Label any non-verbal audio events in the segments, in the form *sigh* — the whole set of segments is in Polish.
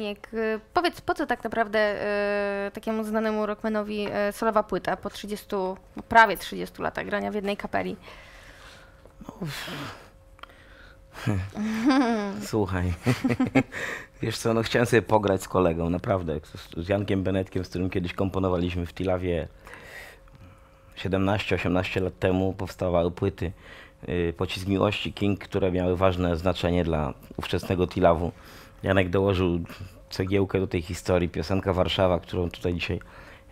Y, powiedz, po co tak naprawdę y, takiemu znanemu rockmanowi y, solowa płyta po 30, no prawie 30 latach grania w jednej kapeli? *laughs* Słuchaj, *laughs* wiesz co, no chciałem sobie pograć z kolegą, naprawdę, z, Jankiem Benetkiem, z którym kiedyś komponowaliśmy w Tilawie 17-18 lat temu, powstawały płyty Pocisk Miłości, King, które miały ważne znaczenie dla ówczesnego Tilawu. Janek dołożył cegiełkę do tej historii, piosenka Warszawa, którą tutaj dzisiaj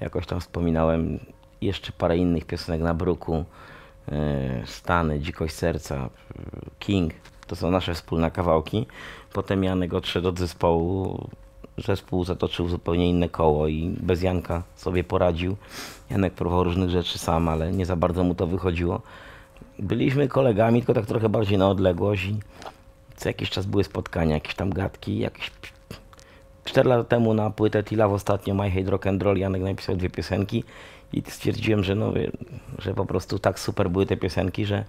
jakoś tam wspominałem, jeszcze parę innych piosenek na bruku, y, Stany, Dzikość Serca, King, to są nasze wspólne kawałki. Potem Janek odszedł od zespołu, zespół zatoczył zupełnie inne koło i bez Janka sobie poradził. Janek próbował różnych rzeczy sam, ale nie za bardzo mu to wychodziło. Byliśmy kolegami, tylko tak trochę bardziej na odległość co jakiś czas były spotkania, jakieś tam gadki, jakieś... Cztery lata temu na płytę Tilaw ostatnio My Hate Rock and Roll Janek napisał dwie piosenki i stwierdziłem, że, no, że po prostu tak super były te piosenki, że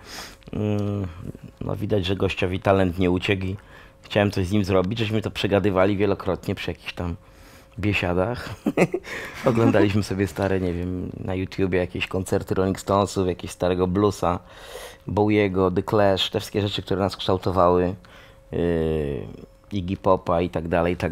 mm, no, widać, że gościowi talent nie uciekł i chciałem coś z nim zrobić. Żeśmy to przegadywali wielokrotnie przy jakichś tam biesiadach. *laughs* Oglądaliśmy sobie stare, nie wiem, na YouTubie jakieś koncerty Rolling Stonesów, jakieś starego bluesa, Bowiego, The Clash, te wszystkie rzeczy, które nas kształtowały, Iggy Popa i tak dalej, i tak